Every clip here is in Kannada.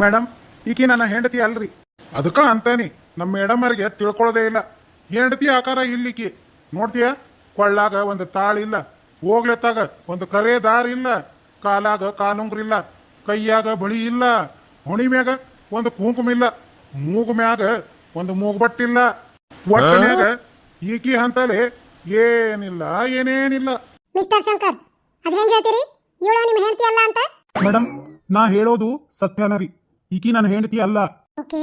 ಮೇಡಮ್ ಈಕಿ ನನ್ನ ಹೆಂಡತಿ ಅಲ್ರಿ. ಅದಕ್ಕ ಅಂತಾನಿ ನಮ್ಮ ಮೇಡಮರಿಗೆ ತಿಳ್ಕೊಳ್ಳೋದೇ ಇಲ್ಲ. ಹೆಂಡತಿ ಆಕಾರ ಇಲ್ಲಿಕಿ ನೋಡ್ತೀಯ? ಕೊಳ್ಳಾಗ ಒಂದು ತಾಳಿಲ್ಲ ಹೋಗ್ಲತ್ತಾಗ ಒಂದು ಕರೆ ದಾರಿ ಇಲ್ಲ ಕಾಲಾಗ ಕಾಲುಂಗ್ರಿಲ್ಲ ಕೈಯಾಗ ಬಳಿ ಇಲ್ಲ ಹೊಣಿ ಮ್ಯಾಗ ಒಂದು ಕುಂಕುಮ ಇಲ್ಲ ಮೂಗು ಮ್ಯಾಗ ಒಂದು ಮೂಗುಬಟ್ಟಿಲ್ಲ. ಒಟ್ಟನ್ಯಾಗ ಈಕಿ ಅಂತಲೇ ಏನಿಲ್ಲ ಏನೇನಿಲ್ಲ. ಮಿಸ್ಟರ್ ಶಂಕರ್ ಅದ್ ಹೆಂಗ್ ಹೇಳ್ತೀರಿ? ಇವಳು ನಿಮ್ಮ ಹೆಂಡತಿ ಅಲ್ಲ ಅಂತ? ಮೇಡಮ್ ನಾ ಹೇಳೋದು ಸತ್ಯನ ರೀ. ಈಕಿ ನನ್ನ ಹೆಂಡತಿ ಅಲ್ಲ. ಓಕೆ.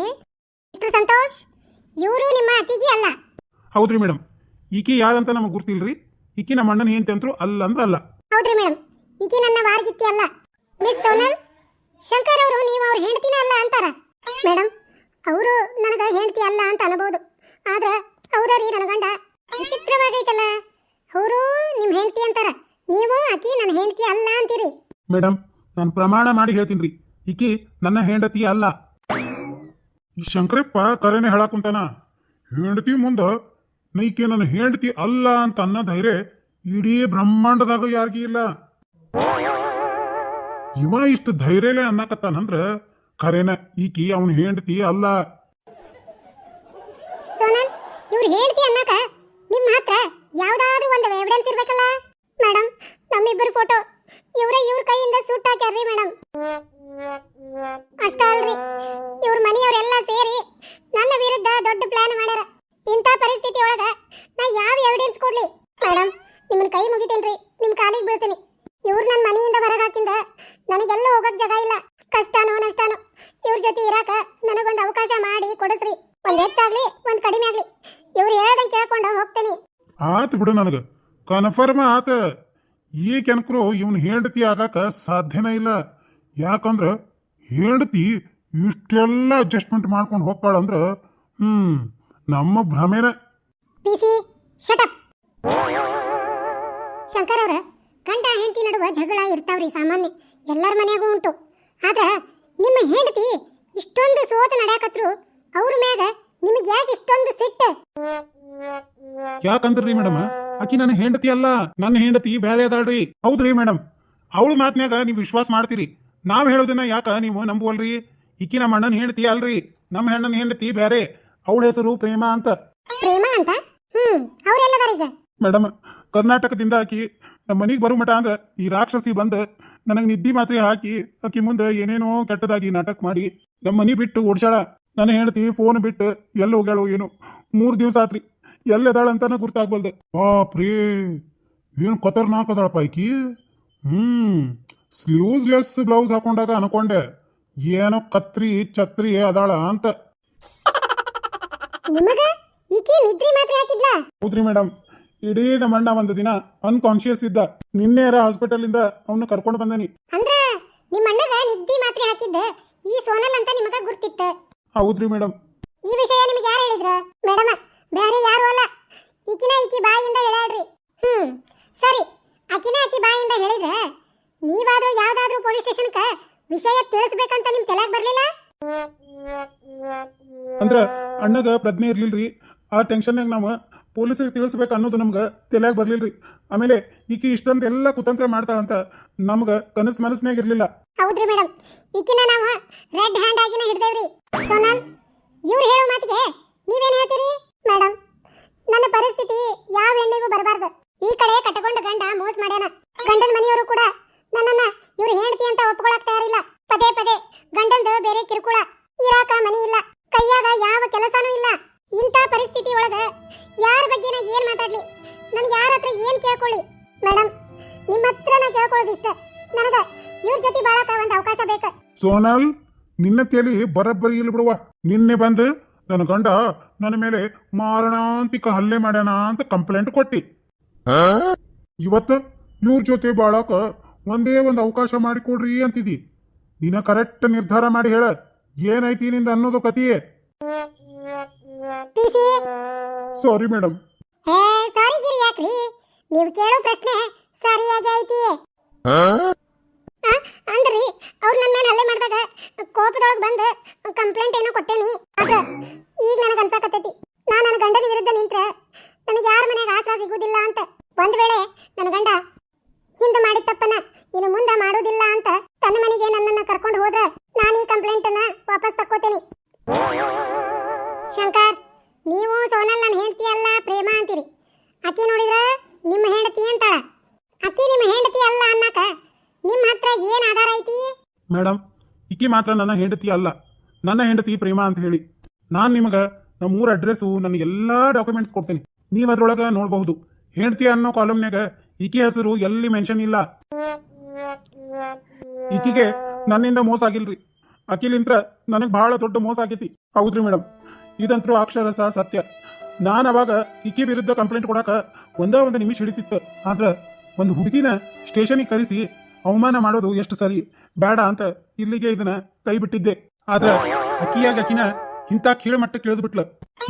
ಮಿಸ್ಟರ್ ಸಂತೋಷ್? ಇವರು ನಿಮ್ಮ ಅತಿಥಿ ಅಲ್ಲ. ಹೌದ್ರಿ ಮೇಡಮ್ ಈಕಿ ಯಾರಂತ ನಮಗೆ ಗೊತ್ತಿಲ್ರಿ? ಈಕಿ ನಮ್ಮ ಅಣ್ಣನ ಹೆಂಡತಿ ತಂತ್ರು ಅಲ್ಲ ಅಂದ್ರೆ ಅಲ್ಲ. ಹೌದ್ರಿ ಮೇಡಮ್ ಈಕಿ ನನ್ನ ವಾರಗಿತ್ತಿ ಅಲ್ಲ. ಮಿಸ್ ಸೋನಲ್ ಶಂಕರ್ ಅವರು ನೀವು ಅವ್ರ ಹೆಂಡತಿನ ಅಲ್ಲ ಅಂತಾರ? ಮೇಡಮ್ ಅವರು ನನಗ ಹೆಂಡತಿ ಅಲ್ಲ ಅಂತ ಅನ್ಬೋದು. ಆದ್ರ ಅವರ ರೀ ನನ್ನ ಗಂಡ ವಿಚಿತ್ರವಾಗೈತಲ್ಲ. ಅವರು ನಿಮ್ಮ ಹೆಂಡತಿ ಅಂತಾರ. ನೀವು ಆಕಿ ನನ್ನ ಹೆಂಡತಿ ಅಲ್ಲ ಅಂತೀರಿ. ಮೇಡಮ್ ನಾನು ಪ್ರಮಾಣ ಮಾಡಿ ಹೇಳ್ತೀನಿ ರೀ ಈಕಿ ನನ್ನ ಹೆಂಡತಿ ಅಲ್ಲ. ಈ ಶಂಕರಪ್ಪ ಕರೆನೆ ಹೇಳಾಕುಂತಾನ, ಹೆಂಡತಿ ಮುಂದ ಈಕೆ ನನ್ನ ಹೆಂಡತಿ ಅಲ್ಲ ಅಂತ ಅನ್ನೋ ಧೈರ್ಯ ಇಡೀ ಬ್ರಹ್ಮಾಂಡದಾಗ ಯಾರಿಗೂ ಇಲ್ಲ. ಇವ ಇಷ್ಟು ಧೈರ್ಯಲೇ ಅನ್ನಕತ್ತಾನಂದ್ರ ಖರೇನ ಈಕಿ ಅವನ ಹೆಂಡತಿ ಅಲ್ಲ. ಸೋನನ್ ಇವ್ರ ಹೆಂಡತಿ ಅನ್ನಕ ನಿಮ್ಮ ಮೇಡಮ್ ನಮ್ಮಿಬ್ಬರ ಫೋಟೋ ಇವರೇ ಇವ್ರ ಕೈಯಿಂದ ಸೂಟ್ ಮೇಡಮ್ ಕೊಡಿಸ್ರಿ. ಒಂದ್ ಹೆಚ್ಚಾಗ್ಲಿ ಒಂದ್ ಕಡಿಮೆ ಆಗ್ಲಿ. ಇವ್ರು ಹೇಳ್ದಂಗೆ ಕೇಳ್ಕೊಂಡ ಹೋಗ್ತೇನೆ. ಆತ್ ಬಿಡು ನನಗೆ. ಕನ್ಫರ್ಮ್ ಆತ. ಈ ಕೆನಕರು ಇವನ್ ಹೆಂಡತಿ ಆಗಾಕ ಸಾಧ್ಯನೇ ಇಲ್ಲ. ಯಾಕಂದ್ರ ಹೆಂಡತಿ ಇಷ್ಟೆಲ್ಲ ಅಡ್ಜಸ್ಟ್ಮೆಂಟ್ ಮಾಡ್ಕೊಂಡು ಹೋಗ್ತಾಳಂದ್ರ ಹ್ಮ್ ನಮ್ಮ ಭ್ರಮೇನ. ಪಿಸಿ ಶಟಪ್ ಶಂಕರ್ ಅವ್ರ ಗಂಡ ಹೆಂಡತಿ ನಡುವ ಜಗಳ ಇರ್ತಾವ್ರಿ ಸಾಮಾನ್ಯ. ಎಲ್ಲರ ಮನೆಯಾಗೂ ಉಂಟು. ಆದ್ರ ನಿಮ್ಮ ಹೆಂಡತಿ ಇಷ್ಟೊಂದು ಸೋತ ನಡೆಯಕತ್ರು ಅವ್ರ ಮ್ಯಾಗ ನಿಮಗೆ ಯಾಕೆ ಇಷ್ಟೊಂದು ಸಿಟ್ಟು? ಯಾಕಂದ್ರಿ ಮೇಡಮ್? ಆಕಿ ನನ್ನ ಹೆಂಡತಿ ಅಲ್ಲ ನನ್ನ ಹೆಂಡತಿ ಬೇರೆ ಅದಾಳ್ರಿ. ಹೌದ್ರಿ ಮೇಡಮ್ ಅವಳ ಮಾತ್ನ್ಯಾಗ ನೀವು ವಿಶ್ವಾಸ ಮಾಡ್ತೀರಿ. ನಾವ್ ಹೇಳೋದನ್ನ ಯಾಕ ನೀವು ನಂಬುವಲ್ರಿ? ಈಕಿ ನಮ್ಮ ಅಣ್ಣನ ಹೆಂಡತಿ ಅಲ್ರಿ. ನಮ್ಮ ಹೆಣ್ಣನ ಹೆಂಡತಿ ಬೇರೆ ಅವಳ ಹೆಸರು ಪ್ರೇಮ ಅಂತ. ಪ್ರೇಮ ಅಂತ? ಹ್ಮ್ ಮೇಡಮ್ ಕರ್ನಾಟಕದಿಂದ ಆಕಿ ನಮ್ಮ ಮನೆಗೆ ಬರೋ ಮಟ ಅಂದ್ರೆ ಈ ರಾಕ್ಷಸಿ ಬಂದು ನನಗೆ ನಿದ್ದಿ ಮಾತ್ರೆ ಹಾಕಿ ಆಕಿ ಮುಂದೆ ಏನೇನೋ ಕೆಟ್ಟದಾಗಿ ನಾಟಕ ಮಾಡಿ ನಮ್ಮ ಮನೆ ಬಿಟ್ಟು ಓಡ್ಸಾಳ ನನ್ನ ಹೆಂಡತಿ ಫೋನ್ ಬಿಟ್ಟು ಎಲ್ಲ ಹೋಗ್ಯಾಳು ಏನು ಮೂರು ದಿವಸ ಆತ್ರಿ ಎಲ್ಲದಾಳ ಅಂತಾನೆ ಗುರ್ತಾಗ್ಬಲ್ದೆ. ಬಾಪ್ರೇ ಏನು ಖತರ್ನಾಕ್ ಪೈಕಿ ಆಕಿ? ಹ್ಮ್ ಸ್ಲೀವ್ಸ್ಲೆಸ್ ಬ್ಲೌಸ್ ಹಾಕೊಂಡಾಗ ಅನ್ಕೊಂಡೆ ಏನೋ ಕತ್ರಿ ಛತ್ರಿ ಅದಾಳ ಅಂತ. ಹೌದ್ರಿ ಮೇಡಮ್ ಇಡೀ ನಮ್ಮ ಅಣ್ಣ ಒಂದು ದಿನ ಅನ್ಕಾನ್ಶಿಯಸ್ ಇದ್ದ. ನಿನ್ನೆ ಹಾಸ್ಪಿಟಲ್ ಇಂದ ಅವನ್ನ ಕರ್ಕೊಂಡು ಬಂದನಿ. ಅಂದ್ರ ನಿಮ್ಮ ಅಣ್ಣಗ ನಿದ್ದಿ ಮಾತ್ರೆ ಹಾಕಿದ್ದ ಈ ಸೋನಲ್ ಅಂತ ನಿಮಗ ಗುರ್ತಿತ್ತ. ಹೌದ್ರಿ ಮೇಡಮ್ ಈ ವಿಷಯ ನಿಮಗೆ ಯಾರು ಹೇಳಿದ್ರ? ಮೇಡಮ್ ಬೇರೆ ಯಾರು ಅಲ್ಲ. ಈಕಿನ ಈಕಿ ಬಾಯಿಂದ ಹೇಳಾಡ್ರಿ ಹ್ಮ್ ಸರಿ. ಆಕಿನ ಆಕಿ ಬಾಯಿಂದ ಹೇಳಿದ್ರೆ ನೀವಾದ್ರೂ ಯಾವ್ದಾದ್ರೂ ಪೊಲೀಸ್ ಸ್ಟೇಷನ್ಕ ವಿಷಯ ತಿಳಿಸ್ಬೇಕಂತ ನಿಮ್ ತಲೆಗ್ ಬರ್ಲಿಲ್ಲ? ಅಂದ್ರ ಅಣ್ಣಗ ಪ್ರಜ್ಞೆ ಇರ್ಲಿಲ್ರಿ. ಆ ಟೆನ್ಷನ್ನಾಗ ನಾವು ಪೊಲೀಸರಿಗೆ ತಿಳಿಸ್ಬೇಕು ಅನ್ನೋದು ನಮ್ಗೆ ತಲೆಯಾಗ ಬರ್ಲಿಲ್ರಿ. ಆಮೇಲೆ ಈಕಿ ಇಷ್ಟೊಂದೆಲ್ಲ ಕುತಂತ್ರ ಮಾಡ್ತಾಳಂತ ನಮ್ಗೆ ಕನಸು ಮನಸ್ಸಿನಾಗ ಇರಲಿಲ್ಲ. ಹೌದ್ರಿ ಮೇಡಮ್ ಈಕಿನ ನಾವು ರೆಡ್ ಹ್ಯಾಂಡ್ ಆಗಿನ ಹಿಡ್ದೇವ್ರಿ. ಸೋನಲ್, ಇವ್ರು ಹೇಳೋ ಮಾತಿಗೆ ನೀವೇನು ಹೇಳ್ತೀರಿ? ಮೇಡಮ್ ನನ್ನ ಪರಿಸ್ಥಿತಿ ಯಾವ ಹೆಣ್ಣಿಗೂ ಬರಬಾರ್ದು. ಈ ಕಡೆ ಕಟ್ಟಕೊಂಡ ಗಂಡ ಮೋಸ ಮಾಡ್ಯಾನ. ಗಂಡನ ಮನೆಯವರು ಕೂಡ ನನ್ನನ್ನ ಇವ್ರು ಹೆಂಡತಿ ಸೋನಲ್ ನಿನ್ನ ತೇಲಿ ಬರಬ್ಬರಿ ಇಲ್ಲಿ ಬಿಡುವ. ನಿನ್ನೆ ಬಂದು ನನ್ನ ಗಂಡ ನನ್ನ ಮೇಲೆ ಮಾರಣಾಂತಿಕ ಹಲ್ಲೆ ಮಾಡ್ಯಾನ ಅಂತ ಕಂಪ್ಲೇಂಟ್ ಕೊಟ್ಟಿ. ಇವತ್ತು ಇವ್ರ ಜೊತೆ ಬಾಳಕ ಒಂದೇ ಒಂದು ಅವಕಾಶ ಮಾಡಿಕೊಡ್ರಿ ಅಂತಿದಿ. ನೀನ ಕರೆಕ್ಟ್ ನಿರ್ಧಾರ ಮಾಡಿ ಹೇಳ. ಏನೈತಿ ನಿಂದ ಅನ್ನೋದು ಕತಿಯೇ ಸಾರಿ ಮೇಡಮ್ ಸಾರಿ ಗಿರಿ ಯಾಕ್ರಿ ನೀವು ಕೇಳೋ ಪ್ರಶ್ನೆ ಸರಿಯಾಗಿ ಐತಿ ಅಂದ್ರಿ, ಅವ್ರು ನನ್ನ ಮೇಲೆ ಹಲ್ಲೆ ಮಾಡಿದಾಗ ಕೋಪದೊಳಗೆ ಬಂದು ಕಂಪ್ಲೇಂಟ್ ಏನೋ ಕೊಟ್ಟೇನಿ. ಆದ್ರೆ ಈಗ ನನಗೆ ಅನ್ಸಾಕತ್ತೈತಿ. ನಾನು ನನ್ನ ಗಂಡನ ವಿರುದ್ಧ ನಿಂತ್ರೆ ನನಗೆ ಯಾರ ಮನೆಗೆ ಆಸರ ಸಿಗುವುದಿಲ್ಲ ಅಂತ. ಮೇಡಮ್ ಇಕ್ಕಿ ಮಾತ್ರ ನನ್ನ ಹೆಂಡತಿ ಅಲ್ಲ. ನನ್ನ ಹೆಂಡತಿ ಪ್ರೇಮ ಅಂತ ಹೇಳಿ. ನಾನು ನಿಮಗೆ ನಮ್ಮ ಊರ ಅಡ್ರೆಸ್ಸು ನನ್ನ ಎಲ್ಲ ಡಾಕ್ಯುಮೆಂಟ್ಸ್ ಕೊಡ್ತೀನಿ. ನೀವು ಅದ್ರೊಳಗೆ ನೋಡಬಹುದು. ಹೆಂಡತಿ ಅನ್ನೋ ಕಾಲಮ್ನಾಗ ಇಕ್ಕಿ ಹೆಸರು ಎಲ್ಲಿ ಮೆನ್ಷನ್ ಇಲ್ಲ. ಈಕಿಗೆ ನನ್ನಿಂದ ಮೋಸ ಆಗಿಲ್ರಿ. ಅಕಿಲಿಂತ್ರ ನನಗೆ ಬಹಳ ದೊಡ್ಡ ಮೋಸ ಆಗೈತಿ. ಹೌದ್ರಿ ಮೇಡಮ್ ಇದಂತರೂ ಅಕ್ಷರಸ ಸತ್ಯ. ನಾನು ಅವಾಗ ಇಕ್ಕಿ ವಿರುದ್ಧ ಕಂಪ್ಲೇಂಟ್ ಕೊಡಾಕ ಒಂದೇ ಒಂದು ನಿಮಿಷ ಹಿಡಿತಿತ್ತು. ಆದ್ರೆ ಒಂದು ಹುಡುಗಿನ ಸ್ಟೇಷನಿಗೆ ಕರೆಸಿ ಅವಮಾನ ಮಾಡೋದು ಎಷ್ಟು ಸರಿ ಬೇಡ ಅಂತ ಇಲ್ಲಿಗೆ ಇದನ್ನ ಕೈ ಬಿಟ್ಟಿದ್ದೆ ಆದ್ರೆ ಅಕ್ಕಿಯಾಗ ಅಕ್ಕಿನ ಇಂಥ ಕೀಳು ಮಟ್ಟಕ್ಕೆ ಇಳಿದು ಬಿಟ್ಲ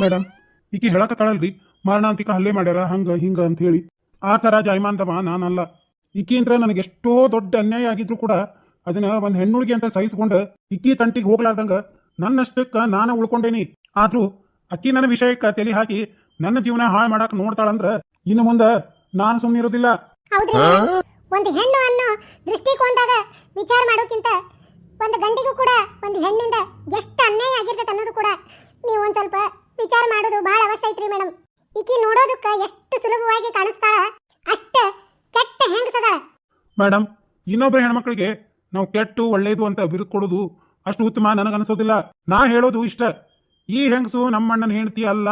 ಮೇಡಮ್ ಈಕಿ ಹೇಳಕತ್ತಾಳಲ್ರಿ ಮಾರಣಾಂತಿಕ ಹಲ್ಲೆ ಮಾಡ್ಯಾರ ಹಂಗ ಹಿಂಗ ಅಂತ ಹೇಳಿ. ಆ ಥರ ಜಾಯಮಾಂತವ ನಾನಲ್ಲ. ಈಕಿಂತ್ರ ನನಗೆ ಎಷ್ಟೋ ದೊಡ್ಡ ಅನ್ಯಾಯ ಆಗಿದ್ರು ಕೂಡ ಅದನ್ನ ಒಂದು ಹೆಣ್ಣುಳಿಗೆ ಅಂತ ಸಹಿಸ್ಕೊಂಡು ಇಕ್ಕಿ ತಂಟಿಗೆ ಹೋಗ್ಲಾರ್ದಂಗ ನನ್ನಷ್ಟಕ್ಕ ನಾನು ಉಳ್ಕೊಂಡೇನಿ. ಆದ್ರೂ ಅಕ್ಕಿ ನನ್ನ ವಿಷಯಕ್ಕೆ ತಲೆ ಹಾಕಿ ನನ್ನ ಜೀವನ ಹಾಳು ಮಾಡಕ್ ನೋಡ್ತಾಳಂದ್ರ ಇನ್ನು ಮುಂದೆ ನಾನು ಸುಮ್ಮನಿರೋದಿಲ್ಲ ಒಂದು ಹೆಣ್ಣು ಅನ್ನೋ ದೃಷ್ಟಿಕೋನದಾಗ ವಿಚಾರ ಮಾಡೋಕ್ಕಿಂತ ಒಂದು ಗಂಡಿಗೂ ಕೂಡ ಒಂದು ಹೆಣ್ಣಿಂದ ಎಷ್ಟು ಅನ್ಯಾಯ ಆಗಿರ್ತೈತೆ ಅನ್ನೋದು ಕೂಡ ನೀವು ಒಂದು ಸ್ವಲ್ಪ ವಿಚಾರ ಮಾಡೋದು ಭಾಳ ಅವಶ್ಯ ಐತ್ರಿ ಮೇಡಮ್ ಈಕಿ ನೋಡೋದಕ್ಕೆ ಎಷ್ಟು ಸುಲಭವಾಗಿ ಕಾಣಿಸ್ತಾಳ ಅಷ್ಟ ಕೆಟ್ಟ ಹೆಂಗಸದ ಮೇಡಮ್ ಇನ್ನೊಬ್ಬರ ಹೆಣ್ಮಕ್ಳಿಗೆ ನಾವು ಕೆಟ್ಟು ಒಳ್ಳೇದು ಅಂತ ಬಿರುದು ಕೊಡೋದು ಅಷ್ಟು ಉತ್ತಮ ನನಗನ್ಸೋದಿಲ್ಲ ನಾ ಹೇಳೋದು ಇಷ್ಟ. ಈ ಹೆಂಗಸು ನಮ್ಮ ಅಣ್ಣನ ಹೆಂಡತಿ ಅಲ್ಲ.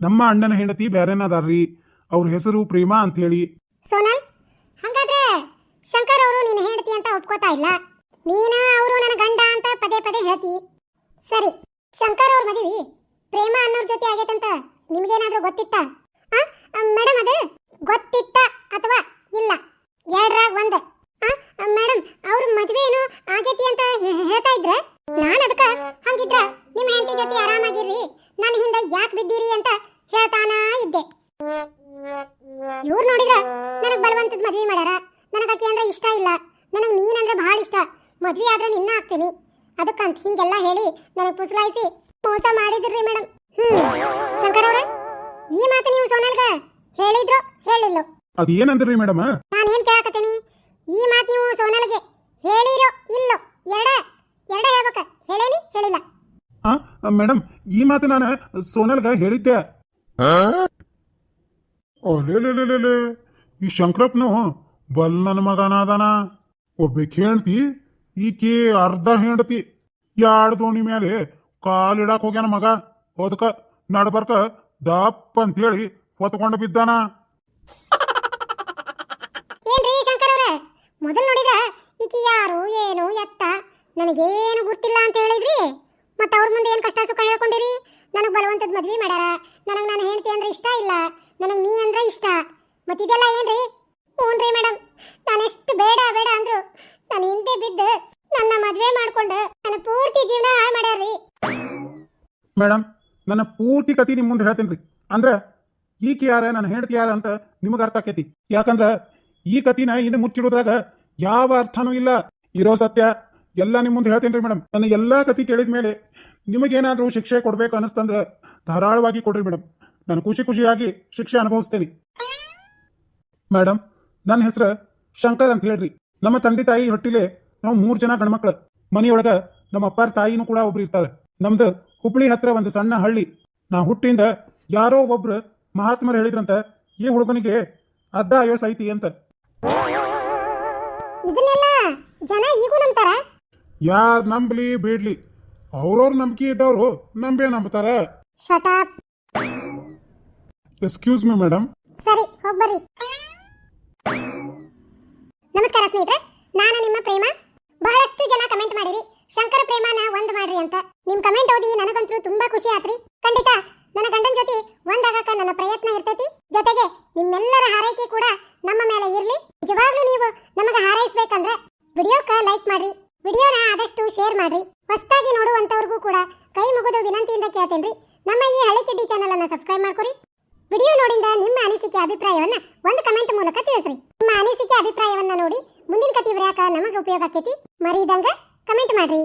ನಮ್ಮ ಅಣ್ಣನ ಹೆಂಡತಿ ಬೇರೆನಾದಾರ್ರಿ. ಅವ್ರ ಹೆಸರು ಪ್ರೇಮಾ ಅಂತ ಹೇಳಿ. ಸೋನಲ್ ಶಂಕರ್ ಅವರು ನಿನ್ನ ಹೆಂಡತಿ ಅಂತ ಒಪ್ಕೋತಾ ಇಲ್ಲ. ನೀನ ಅವರು ನನ್ನ ಗಂಡ ಅಂತ ಪದೇ ಪದೇ ಹೇಳ್ತಿ. ಸರಿ, ಶಂಕರ್ ಅವ್ರ ಮದುವೆ ಪ್ರೇಮ ಅನ್ನೋರ್ ಜೊತೆ ಆಗೈತಂತ ನಿಮ್ಗೇನಾದ್ರೂ ಗೊತ್ತಿತ್ತ? ಮೇಡಮ್ ಅದು ಗೊತ್ತಿತ್ತ ಅಥವಾ ಇಲ್ಲ? ಎರಡ್ರಾಗ ಒಂದ್. ಮೇಡಮ್ ಅವ್ರ ಮದುವೆ ಏನು ಆಗೈತಿ ಅಂತ ಹೇಳ್ತಾ ಇದ್ರ ನಾನು ಅದಕ್ಕ ಹಂಗಿದ್ರ ನಿಮ್ಮ ಹೆಂಡತಿ ಜೊತೆ ಆರಾಮಾಗಿರ್ರಿ. ನನ್ನ ಹಿಂದೆ ಯಾಕೆ ಬಿದ್ದೀರಿ ಅಂತ ಹೇಳ್ತಾನಾ ಇದ್ದೆ. ಹಿಂಗೆಲ್ಲ ಹೇಳಿ ನನಗೆ ಪುಸಲಾಯಿಸಿ ಮೋಸ ಮಾಡಿದ್ರಿ ಮೇಡಮ್ ಹ್ಮ್. ಶಂಕರ್ ಅವ್ರೆ ಈ ಮಾತು ನೀವು ಸೋನಲ್ಗ ಹೇಳಿದ್ರು ಹೇಳಿಲ್ಲ ಅದು ಏನಂದ್ರಿ ಮೇಡಮ್ ನಾನೇನ್ ಕೇಳಕತ್ತೀನಿ? ಈ ಮಾತು ನೀವು ಸೋನಲ್ಗೆ ಹೇಳಿರೋ ಇಲ್ಲೋ? ಎರಡ ಎರಡ ಹೇಳ್ಬೇಕ. ಹೇಳೇನಿ ಹೇಳಿಲ್ಲ. ಆ ಮೇಡಮ್ ಈ ಮಾತು ನಾನು ಸೋನಲ್ಗ ಹೇಳಿದ್ದೆ. ಅಲೆ ಈ ಶಂಕರಪ್ಪನು ಬಲ್ ನನ್ನ ಮಗನ ಅದಾನ ಒಬ್ಬಾಕಿ ಹೆಂಡ್ತಿ ಈಕೆ ಅರ್ಧ ಹೆಂಡತಿ. ಎರಡು ದೋಣಿ ಮೇಲೆ ಕಾಲಿಡಾಕ್ ಹೋಗ್ಯಾನ ಮಗ. ಅದಕ್ಕ ನಡ್ಬರ್ಕ ದಪ್ಪ ಅಂತೇಳಿ ಹೊತ್ಕೊಂಡು ಬಿದ್ದಾನ. ಏನ್ರಿ ಶಂಕರ್ ಅವ್ರೆ? ಮೊದಲು ನೋಡಿದ ಈಕಿ ಯಾರು, ಏನು, ಎತ್ತ? ನನಗೇನು ಗೊತ್ತಿಲ್ಲ ಅಂತ ಹೇಳಿದ್ರಿ? ಮತ್ತೆ ಅವ್ರ ಮುಂದೆ ಏನು ಕಷ್ಟ ಸುಖ ಹೇಳ್ಕೊಂಡಿರಿ? ನನಗೆ ಬಲವಂತದ ಮದ್ವೆ ಮಾಡ್ಯಾರ. ನನಗೆ ನಾನು ಹೆಂಡತಿ ಅಂದ್ರೆ ಇಷ್ಟ ಇಲ್ಲ. ನನಗೆ ನೀ ಅಂದ್ರೆ ಇಷ್ಟ. ಮತ್ತಿದೆಲ್ಲ ಏನ್ರಿ? ಹ್ಞೂನ್ರಿ ಮೇಡಮ್ ಎಷ್ಟು ಬೇಡ ಬೇಡ ಅಂದ್ರು. ನಾನು ಹಿಂದೆ ಬಿದ್ದು ನನ್ನ ಮದ್ವೆ ಮಾಡ್ಕೊಂಡು ನನ್ನ ಪೂರ್ತಿ ಜೀವನ ಹಾಳು ಮಾಡ್ಯಾರ್ರಿ. ಮೇಡಮ್, ನನ್ನ ಪೂರ್ತಿ ಕತಿ ನಿಮ್ಮ ಮುಂದೆ ಹೇಳ್ತೇನೆ ರೀ ಅಂದ್ರೆ, ಈಕೆ ಯಾರ, ನನ್ನ ಹೆಂಡತಿ ಯಾರ ಅಂತ ನಿಮಗೆ ಅರ್ಥ ಆಕೈತಿ. ಯಾಕಂದ್ರ, ಈ ಕತಿನ ಹಿಂದೆ ಮುಚ್ಚಿಡೋದ್ರಾಗ ಯಾವ ಅರ್ಥನೂ ಇಲ್ಲ. ಇರೋ ಸತ್ಯ ಎಲ್ಲ ನಿಮ್ಮ ಮುಂದೆ ಹೇಳ್ತೇನೆ ರೀ ಮೇಡಮ್. ನನ್ನ ಎಲ್ಲಾ ಕತಿ ಕೇಳಿದ ಮೇಲೆ ನಿಮಗೇನಾದ್ರೂ ಶಿಕ್ಷೆ ಕೊಡ್ಬೇಕು ಅನಿಸ್ತಂದ್ರೆ ಧಾರಾಳವಾಗಿ ಕೊಡ್ರಿ ಮೇಡಮ್. ನಾನು ಖುಷಿ ಖುಷಿಯಾಗಿ ಶಿಕ್ಷೆ ಅನುಭವಿಸ್ತೇನೆ. ಮೇಡಮ್, ನನ್ನ ಹೆಸರು ಶಂಕರ್ ಅಂತ ಹೇಳ್ರಿ. ನಮ್ಮ ತಂದೆ ತಾಯಿ ಹೊಟ್ಟಿಲೆ ನಾವು ಮೂರು ಜನ ಗಂಡ್ಮಕ್ಳು. ಮನೆಯೊಳಗ ನಮ್ಮ ಅಪ್ಪಾರ ತಾಯಿನೂ ಕೂಡ ಒಬ್ರು ಇರ್ತಾರೆ. ನಮ್ದು ಹುಬ್ಳಿ ಹತ್ರ ಒಂದು ಸಣ್ಣ ಹಳ್ಳಿ. ನಾ ಹುಟ್ಟಿಂದ ಯಾರೋ ಒಬ್ರು ಮಹಾತ್ಮರು ಹೇಳಿದ್ರಂತ ಈ ಹುಡುಗನಿಗೆ ಅರ್ಧ ಆಯೋಸ್ ಐತಿ ಅಂತ. ಇದನ್ನೆಲ್ಲ ಜನ ಈಗೂ ನಂಬ್ತಾರ? ಯಾರ್ ನಂಬ್ಲಿ ಬೇಡ್ಲಿ. ಅವ್ರವ್ರ ನಂಬಿಕೆ ಇದ್ದವರು ನಂಬೇ ನಂಬ್ತಾರ. ಎಕ್ಸ್ಕ್ಯೂಸ್ ಮಿ ಮೇಡಮ್ ಸರಿ ಹೋಗ್ಬರ್ರಿ. ನಮಸ್ಕಾರ ಸ್ನೇಹಿತರೆ ನಾನು ನಿಮ್ಮ ಪ್ರೇಮ. ಬಹಳಷ್ಟು ಜನ ಕಮೆಂಟ್ ಮಾಡಿರಿ. ಶಂಕರ ಪ್ರೇಮನ ಒಂದ್ ಮಾಡ್ರಿ ಅಂತ. ನಿಮ್ ಕಮೆಂಟ್ ಓದಿ ನನಗಂತೂ ತುಂಬಾ ಖುಷಿ ಆತ್ರಿ. ಖಂಡಿತ, ನನ್ನ ಗಂಡನ ಜೊತೆ ಒಂದಾಗಕ ನನ್ನ ಪ್ರಯತ್ನ ಇರ್ತೈತಿ. ಜೊತೆಗೆ ನಿಮ್ಮೆಲ್ಲರ ಹಾರೈಕೆ ಕೂಡ ನಮ್ಮ ಮೇಲೆ ಇರ್ಲಿ. ನಿಜವಾಗ್ಲೂ ನೀವು ನಮಗ ಹಾರೈಸ್ಬೇಕಂದ್ರೆ ವಿಡಿಯೋಕ ಲೈಕ್ ಮಾಡ್ರಿ. ವಿಡಿಯೋನ ಆದಷ್ಟು ಶೇರ್ ಮಾಡ್ರಿ. ಹೊಸದಾಗಿ ನೋಡುವಂತವ್ರಿಗೂ ಕೂಡ ಕೈ ಮುಗಿದು ವಿನಂತಿಯಿಂದ ಕೇಳ್ತೇನ್ರಿ. ನಮ್ಮ ಈ ಹಳೆ ಕಿಡ್ಡಿ ಚಾನಲ್ ಅನ್ನ ಸಬ್ಸ್ಕ್ರೈಬ್ ಮಾಡ್ಕೊರಿ. ವಿಡಿಯೋ ನೋಡಿಂದ ನಿಮ್ಮ ಅನಿಸಿಕೆ ಅಭಿಪ್ರಾಯವನ್ನ ಒಂದು ಕಮೆಂಟ್ ಮೂಲಕ ತಿಳಿಸ್ರಿ. ನಿಮ್ಮ ಅನಿಸಿಕೆ ಅಭಿಪ್ರಾಯವನ್ನ ನೋಡಿ ಮುಂದಿನ ಕತಿ ಬರೆಯಾಕ ನಮಗೆ ಉಪಯೋಗ ಆಕೈತಿ? ಮರಿದಂಗ ಕಮೆಂಟ್ ಮಾಡ್ರಿ.